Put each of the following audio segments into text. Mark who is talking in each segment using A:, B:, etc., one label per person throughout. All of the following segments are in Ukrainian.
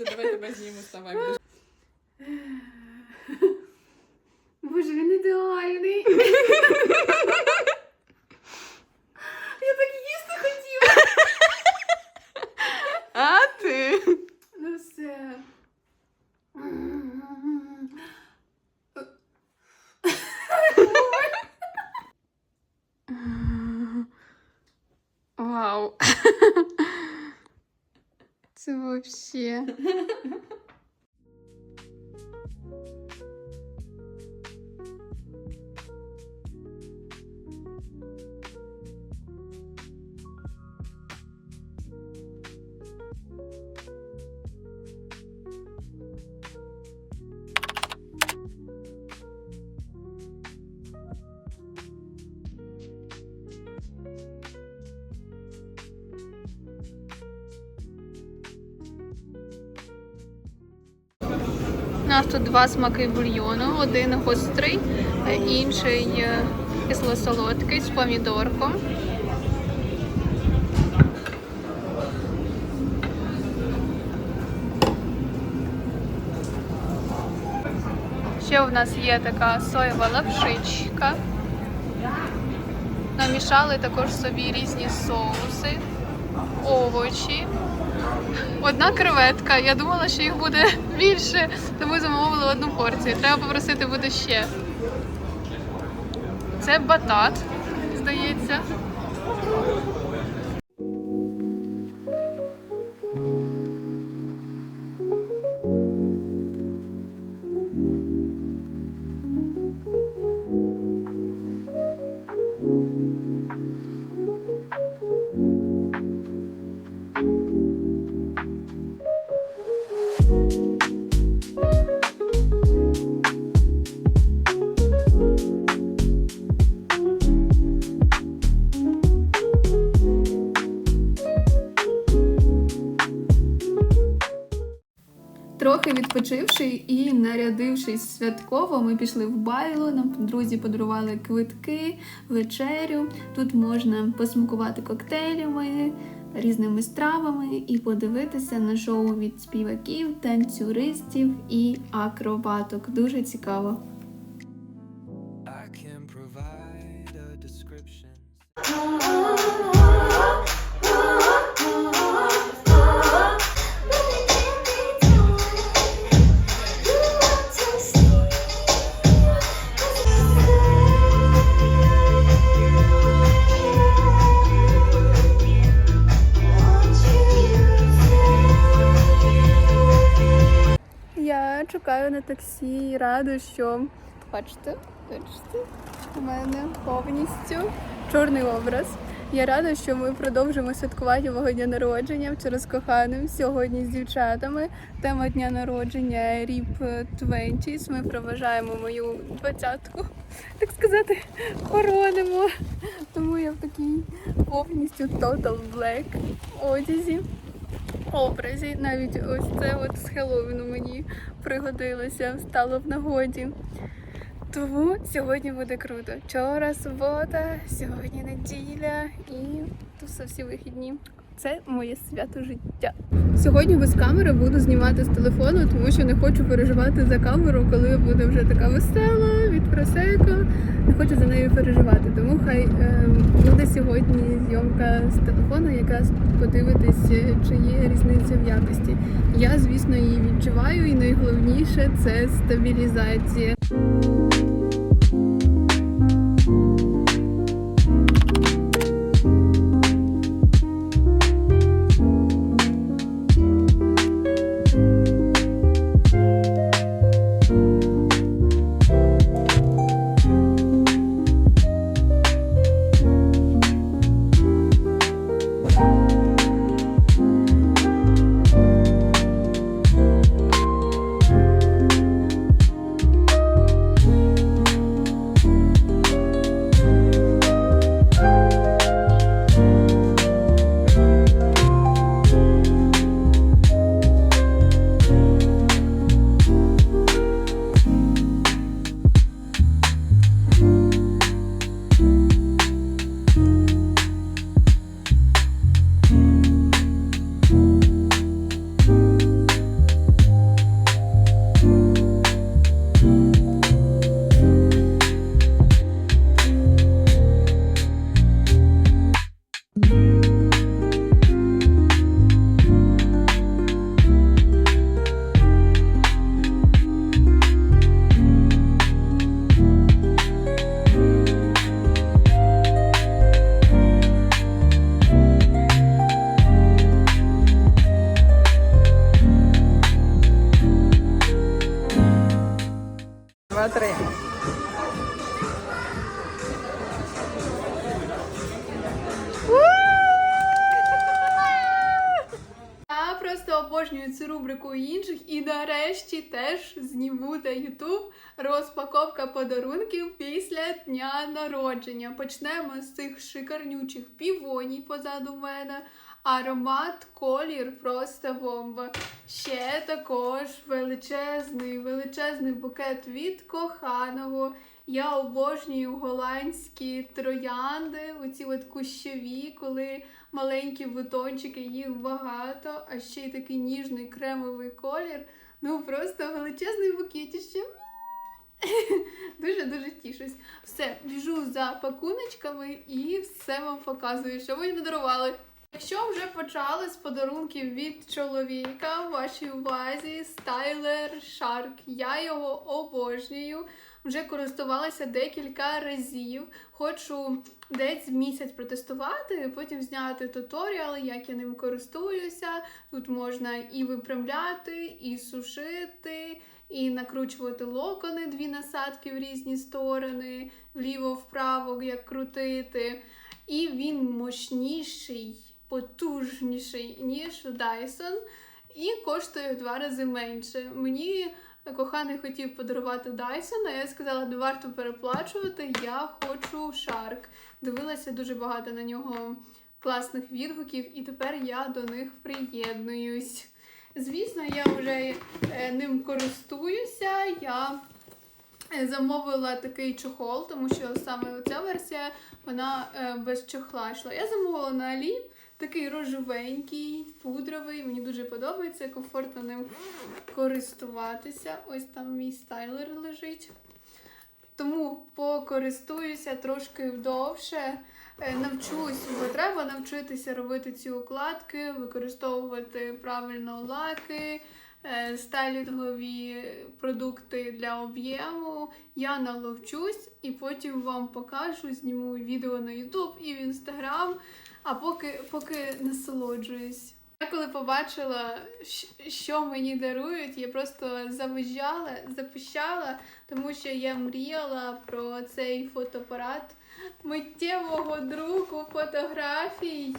A: Все, давай тебе зніму, ставай.
B: Боже, він ідеальний.
A: Нас тут два смаки бульйону. Один гострий, інший е, кисло-солодкий з помідорком. Ще у нас є така соєва лапшичка. Намішали також собі різні соуси, овочі. Одна креветка. Я думала, що їх буде більше, тому замовили одну порцію. Треба попросити буде ще. Це батат, здається.
B: Відпочивши і нарядившись святково, ми пішли в байло. Нам друзі подарували квитки, вечерю. Тут можна посмакувати коктейлями, різними стравами і подивитися на шоу від співаків, танцюристів і акробаток. Дуже цікаво.
C: I can provide a description.
B: Чекаю на таксі і рада, що бачите, бачите, у мене повністю чорний образ. Я рада, що ми продовжимо святкувати мого дня народження з коханим сьогодні з дівчатами. Тема дня народження Ріп 20 Ми проважаємо мою двадцятку, так сказати, хоронимо. Тому я в такій повністю total black одязі образі. Навіть ось це от з Хеллоуіну мені пригодилося, стало в нагоді. Тому сьогодні буде круто. Вчора субота, сьогодні неділя і тут всі вихідні. Це моє свято життя. Сьогодні без камери буду знімати з телефону, тому що не хочу переживати за камеру, коли буде вже така весела від просеко. Не хочу за нею переживати. Тому хай е, буде сьогодні зйомка з телефону, якраз подивитись, е, чи є різниця в якості. Я, звісно, її відчуваю, і найголовніше це стабілізація. Обожнюю цю рубрику і інших, і нарешті теж зніму на YouTube розпаковка подарунків після дня народження. Почнемо з цих шикарнючих півоній позаду мене. Аромат, колір просто бомба. Ще також величезний, величезний букет від коханого. Я обожнюю голландські троянди, оці от кущові, коли маленькі бутончики, їх багато, а ще й такий ніжний кремовий колір. Ну просто величезний букетище. Дуже дуже тішусь. Все, біжу за пакуночками і все вам показую, що мені надарували. Якщо вже почали з подарунків від чоловіка, в вашій увазі стайлер Shark. Я його обожнюю. Вже користувалася декілька разів. Хочу десь місяць протестувати, потім зняти туторіал, як я ним користуюся. Тут можна і виправляти, і сушити, і накручувати локони, дві насадки в різні сторони, вліво-вправо, як крутити. І він мощніший, потужніший, ніж Dyson, і коштує в два рази менше. Мені коханий хотів подарувати Dyson, а я сказала, не варто переплачувати, я хочу Shark. Дивилася дуже багато на нього класних відгуків, і тепер я до них приєднуюсь. Звісно, я вже е, ним користуюся. Я е, замовила такий чохол, тому що саме ця версія вона е, без чохла йшла. Я замовила на Алі. Такий рожевенький, пудровий, мені дуже подобається, комфортно ним користуватися. Ось там мій стайлер лежить. Тому покористуюся трошки довше. Е, Навчусь, бо треба навчитися робити ці укладки, використовувати правильно лаки, стайлінгові продукти для об'єму. Я наловчусь і потім вам покажу, зніму відео на YouTube і в Instagram, а поки, поки насолоджуюсь. Я коли побачила, що мені дарують, я просто завизжала, запищала, тому що я мріяла про цей фотоапарат миттєвого друку фотографій.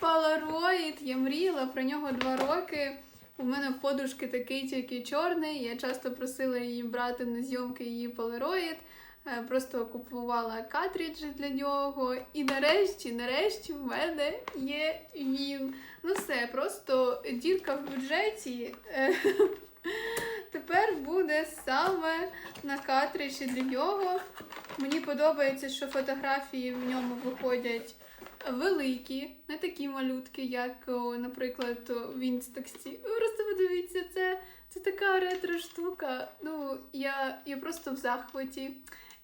B: Polaroid. Я мріяла про нього два роки. У мене в подружки такий тільки чорний. Я часто просила її брати на зйомки її Polaroid. Е, Просто купувала картриджі для нього. І нарешті, нарешті, в мене є він. Ну все, просто дірка в бюджеті. Е, Тепер буде саме на картриджі для нього. Мені подобається, що фотографії в ньому виходять великі, не такі малютки, як, наприклад, в Instax. Ви Просто подивіться, це, це така ретро штука. Ну, я, я просто в захваті.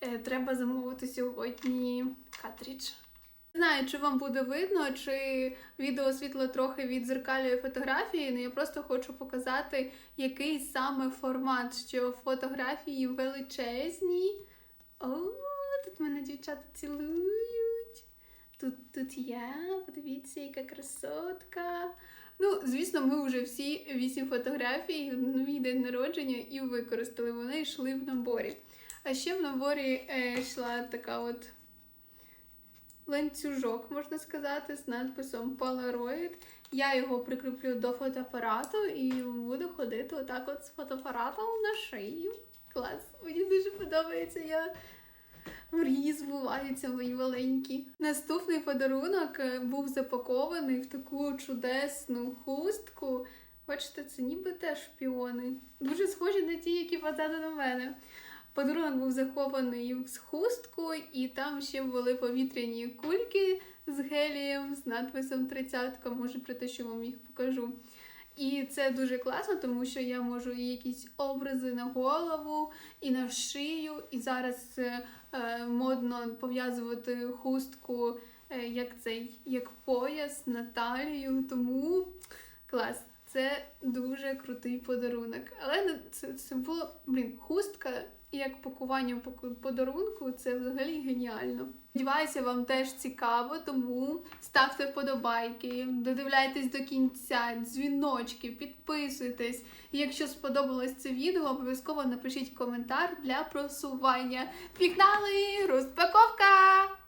B: Е, треба замовити сьогодні картридж. Не знаю, чи вам буде видно, чи відео світло трохи відзеркалює фотографії, але я просто хочу показати, який саме формат, що фотографії величезні. О, тут мене дівчата цілують. Тут, тут я, подивіться, яка красотка. Ну, звісно, ми вже всі вісім фотографій на мій день народження і використали. Вони йшли в наборі. А ще в наборі е, йшла така от ланцюжок, можна сказати, з надписом Polaroid. Я його прикріплю до фотоапарату і буду ходити отак от з фотоапаратом на шию. Клас, мені дуже подобається. Я мрії збуваються мої маленькі. Наступний подарунок е, був запакований в таку чудесну хустку. Бачите, це ніби теж шпіони. Дуже схожі на ті, які позаду на мене. Подарунок був захований в хустку, і там ще були повітряні кульки з гелієм, з надписом тридцятка, може про те, що вам їх покажу. І це дуже класно, тому що я можу якісь образи на голову, і на шию. І зараз е, модно пов'язувати хустку е, як цей, як пояс на талію. Тому клас. Це дуже крутий подарунок. Але це, це було, блін, хустка І як пакування паку- подарунку, це взагалі геніально. Сподіваюся, вам теж цікаво, тому ставте вподобайки, додивляйтесь до кінця, дзвіночки, підписуйтесь. І якщо сподобалось це відео, обов'язково напишіть коментар для просування. Пігнали! Розпаковка!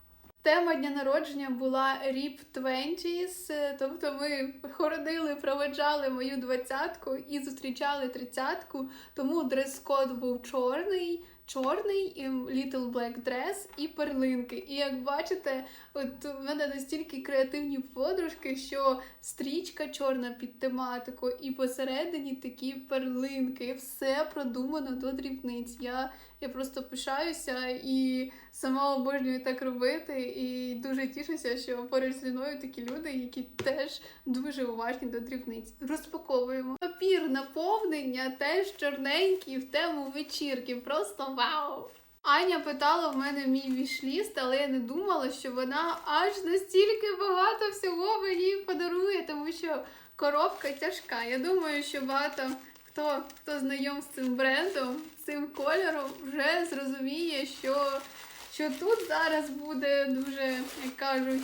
B: Тема дня народження була RIP 20s, е, тобто ми ходили, проведжали мою двадцятку і зустрічали тридцятку, тому дрес-код був чорний, чорний, Little Black Dress і перлинки. І як бачите, от у мене настільки креативні подружки, що стрічка чорна під тематику, і посередині такі перлинки. Все продумано до дрібниць. Я, я просто пишаюся і сама обожнюю так робити, і дуже тішуся, що поруч зі мною такі люди, які теж дуже уважні до дрібниць. Розпаковуємо. Папір наповнення теж чорненький в тему вечірки. Просто вау! Аня питала в мене мій вішліст, але я не думала, що вона аж настільки багато всього мені подарує, тому що коробка тяжка. Я думаю, що багато хто, хто знайом з цим брендом, цим кольором, вже зрозуміє, що, що тут зараз буде дуже, як кажуть,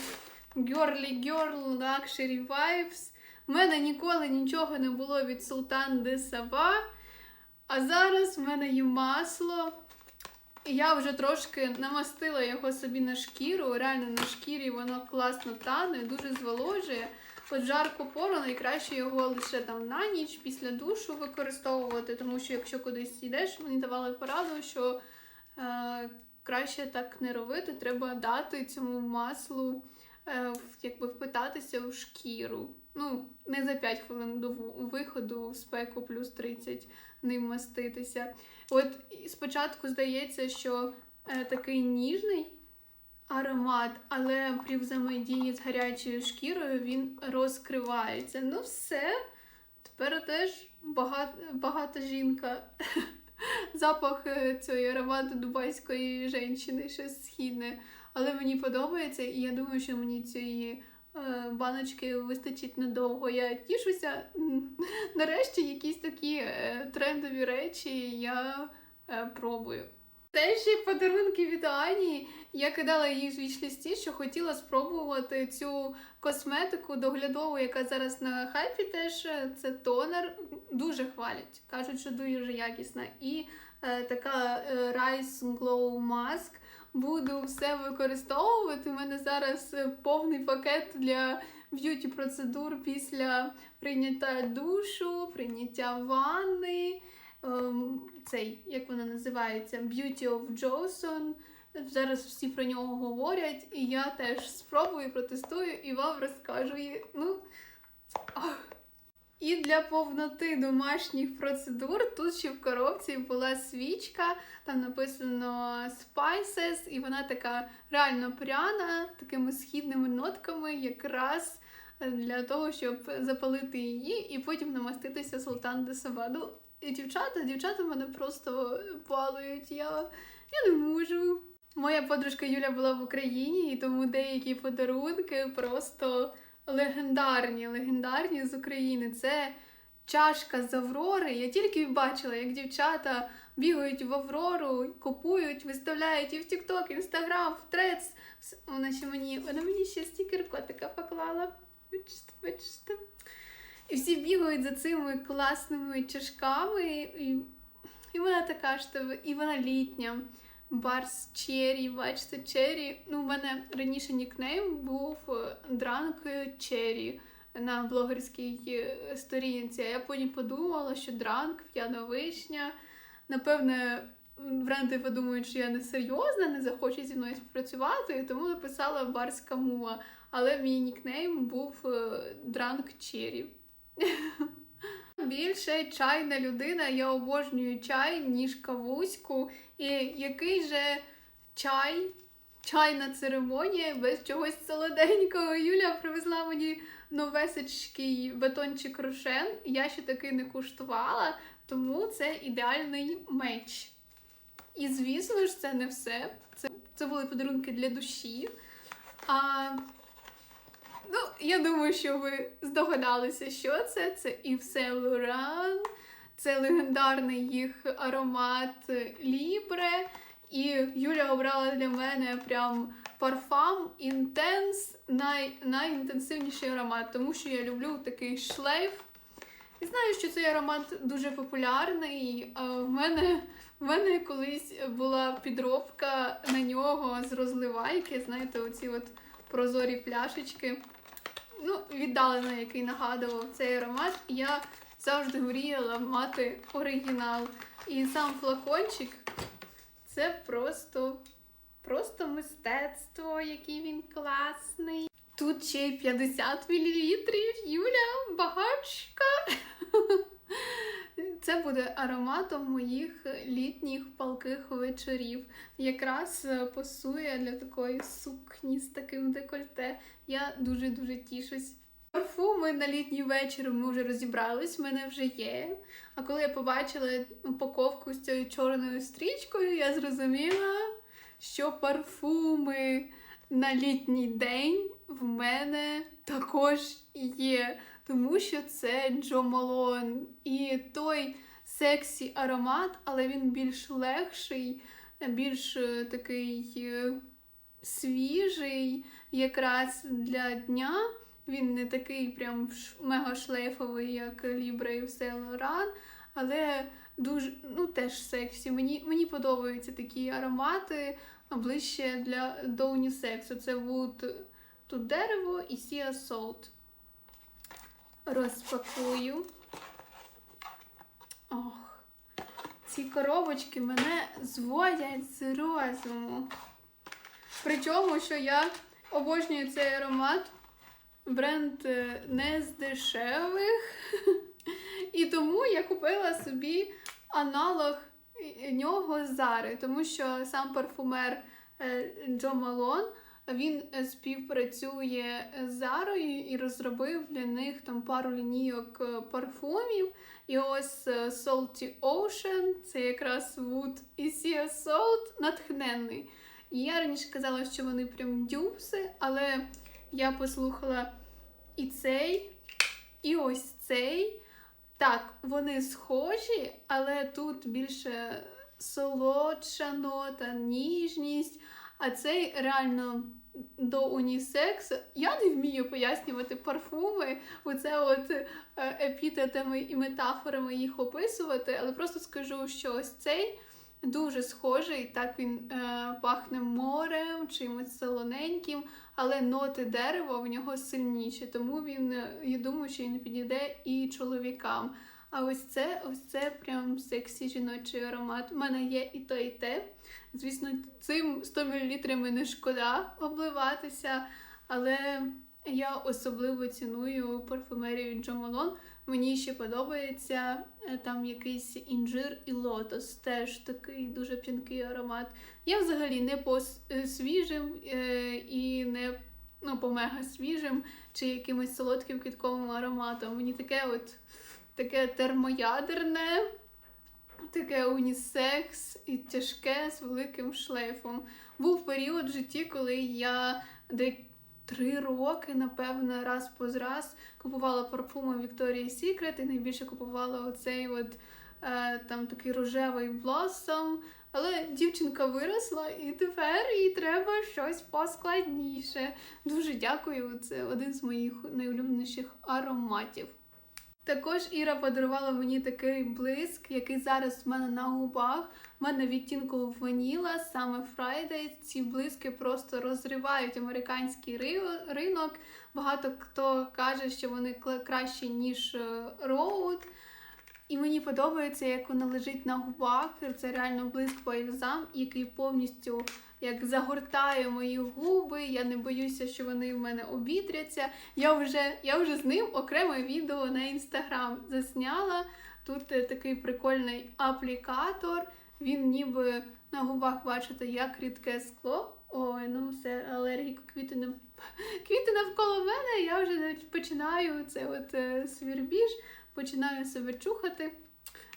B: girly girl luxury vibes. У мене ніколи нічого не було від Султан де Сава, а зараз в мене є масло. І Я вже трошки намастила його собі на шкіру. Реально на шкірі воно класно тане, дуже зволожує. В жарку пору найкраще його лише там на ніч після душу використовувати, тому що якщо кудись йдеш, мені давали пораду, що е, краще так не робити, треба дати цьому маслу е, якби впитатися в шкіру. Ну, не за 5 хвилин до виходу в спеку плюс 30 ним маститися. От спочатку здається, що е, такий ніжний аромат, але при взаємодії з гарячою шкірою він розкривається. Ну, все. Тепер теж багат, багата жінка. Запах е, цієї аромату дубайської жінки, щось східне. Але мені подобається, і я думаю, що мені цієї е, баночки вистачить надовго. Я тішуся. Нарешті якісь такі е, трендові речі я пробую. Те ще й подарунки від Ані. Я кидала їй в вічлісті, що хотіла спробувати цю косметику доглядову, яка зараз на хайпі теж е, це тонер. Дуже хвалять. Кажуть, що дуже якісна. І е, така е, Rice Glow Mask. Буду все використовувати. У мене зараз е, повний пакет для б'юті процедур після прийняття душу, прийняття ванни. Ем, цей, як вона називається, Beauty of Johnson. Зараз всі про нього говорять, і я теж спробую, протестую і вам розкажу. І, ну, ах. І для повноти домашніх процедур тут ще в коробці була свічка, там написано Spices, і вона така реально пряна, такими східними нотками, якраз для того, щоб запалити її і потім намаститися султан де Сава. І дівчата, дівчата мене просто балують. Я, я не можу. Моя подружка Юля була в Україні, і тому деякі подарунки просто легендарні, легендарні з України. Це чашка з Аврори. Я тільки бачила, як дівчата бігають в Аврору, купують, виставляють і в TikTok, і в. Вс- Вона ще мені, вона мені ще стікер котика поклала. Бачите, бачите. І всі бігають за цими класними чашками, і, і вона така ж і вона літня. Барс Черрі, бачите, Черрі. Ну, у мене раніше нікнейм був Дранк Черрі на блогерській е, сторінці. А я потім подумала, що дранк, п'яна вишня. Напевне, бренди подумають, що я не серйозна, не захочуть зі мною співпрацювати, тому написала барська муа. Але мій нікнейм був Дранк Черрі. Більше чайна людина, я обожнюю чай, ніж кавуську. І який же чай, чайна церемонія без чогось солоденького. Юля привезла мені новесечкий батончик рошен. Я ще таки не куштувала, тому це ідеальний меч. І звісно ж, це не все. Це, це були подарунки для душі. А Ну, я думаю, що ви здогадалися, що це. Це Yves Saint Laurent, Це легендарний їх аромат Лібре. І Юля обрала для мене прям парфам інтенс, най, найінтенсивніший аромат, тому що я люблю такий шлейф. І знаю, що цей аромат дуже популярний. В мене, в мене колись була підробка на нього з розливайки. Знаєте, оці от прозорі пляшечки. Ну, віддалено, який нагадував цей аромат. Я завжди мріяла мати оригінал. І сам флакончик це просто, просто мистецтво, який він класний. Тут ще й 50 мл. Юля, багачка. Це буде ароматом моїх літніх палких вечорів. Якраз е, пасує для такої сукні з таким декольте. Я дуже-дуже тішусь. Парфуми на літній вечір ми вже розібрались, в мене вже є. А коли я побачила упаковку з цією чорною стрічкою, я зрозуміла, що парфуми на літній день в мене також є. Тому що це Джо Малон. І той сексі аромат, але він більш легший, більш е, такий е, свіжий, якраз для дня. Він не такий прям мега шлейфовий, як Libre і Saint Laurent, але дуже ну теж сексі. Мені, мені подобаються такі аромати ближче для до унісексу. Це Wood, тут дерево і Sea Salt. Розпакую. Ох, ці коробочки мене зводять з розуму. Причому, що я обожнюю цей аромат. Бренд е, не з дешевих. І тому я купила собі аналог е, нього Зари, тому що сам парфумер е, Джо Малон він е, співпрацює з Зарою і розробив для них там пару лінійок е, парфумів. І ось е, Salty Ocean, це якраз Wood і Sea Salt натхненний. І я раніше казала, що вони прям дюпси, але я послухала і цей, і ось цей. Так, вони схожі, але тут більше солодша нота, ніжність, а цей реально до унісекс. Я не вмію пояснювати парфуми, оце от е, епітетами і метафорами їх описувати, але просто скажу, що ось цей дуже схожий, так він е, пахне морем, чимось солоненьким, але ноти дерева в нього сильніші, тому він, е, я думаю, що він підійде і чоловікам. А ось це, ось це прям сексі жіночий аромат. У мене є і те, і те. Звісно, цим 100 мл не шкода обливатися, але я особливо ціную парфумерію Джо Малон. Мені ще подобається е, там якийсь інжир і лотос, теж такий дуже п'янкий аромат. Я взагалі не по е, свіжим е, і не ну, по мега свіжим чи якимось солодким квітковим ароматом. Мені таке от таке термоядерне, таке унісекс і тяжке з великим шлейфом. Був період в житті, коли я де три роки, напевно, раз по раз купувала парфуми Victoria's Secret і найбільше купувала оцей от е, там такий рожевий блосом. Але дівчинка виросла, і тепер їй треба щось поскладніше. Дуже дякую. Це один з моїх найулюбленіших ароматів. Також Іра подарувала мені такий блиск, який зараз в мене на губах. У мене відтінку ваніла, саме Friday. Ці блиски просто розривають американський ринок. Багато хто каже, що вони кращі, ніж е, Road. І мені подобається, як вона лежить на губах. Це реально блиск бальзам, який повністю як загортає мої губи. Я не боюся, що вони в мене обітряться. Я вже, я вже з ним окреме відео на інстаграм засняла. Тут е, такий прикольний аплікатор. Він ніби на губах, бачите, як рідке скло. Ой, ну все, алергіку квіти нав... квіти навколо мене. Я вже починаю це от е, свірбіж, починаю себе чухати.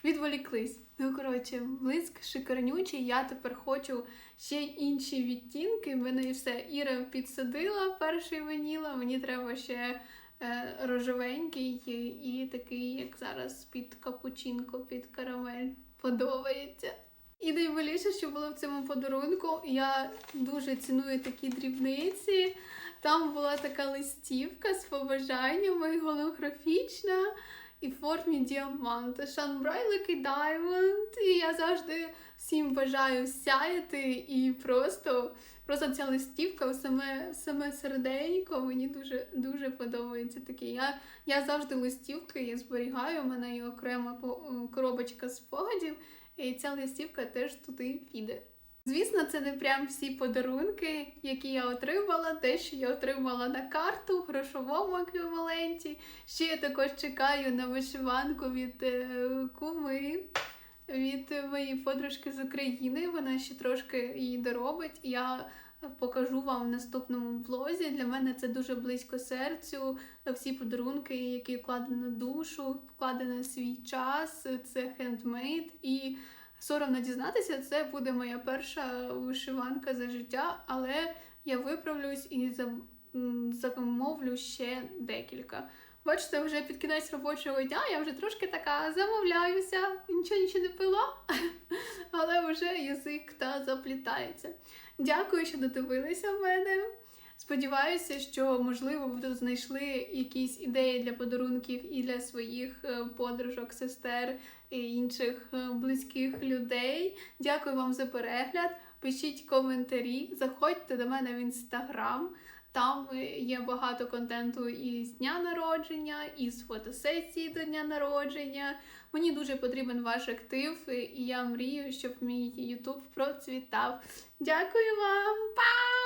B: Відволіклись. Ну, коротше, блиск шикарнючий. Я тепер хочу ще інші відтінки. Мене все. Іра підсадила перший ваніла, мені треба ще е, рожевенький і такий, як зараз під капучинко, під карамель. Подобається. І найболіше, що було в цьому подарунку, я дуже ціную такі дрібниці. Там була така листівка з побажаннями голографічна і в формі діаманта. Шанбрайлик Даймонд. І я завжди всім бажаю сяяти і просто, просто ця листівка, саме, саме серденько, мені дуже, дуже подобається таке. Я, я завжди листівки я зберігаю, у мене є окрема по- коробочка спогадів, і ця листівка теж туди піде. Звісно, це не прям всі подарунки, які я отримала, те, що я отримала на карту в грошовому еквіваленті. Ще я також чекаю на вишиванку від е, куми, від моєї подружки з України. Вона ще трошки її доробить. Я покажу вам в наступному влозі. Для мене це дуже близько серцю. Всі подарунки, які вкладено душу, вкладено свій час, це хендмейд. Соромно дізнатися, це буде моя перша вишиванка за життя, але я виправлюсь і замовлю ще декілька. Бачите, вже під кінець робочого дня я вже трошки така замовляюся, нічого нічого не пила, але вже язик та заплітається. Дякую, що додивилися в мене. Сподіваюся, що можливо ви тут знайшли якісь ідеї для подарунків і для своїх е, подружок, сестер і інших е, близьких людей. Дякую вам за перегляд. Пишіть коментарі, заходьте до мене в інстаграм. Там е, є багато контенту і з дня народження, і з фотосесії до дня народження. Мені дуже потрібен ваш актив, і я мрію, щоб мій YouTube процвітав. Дякую вам! Па!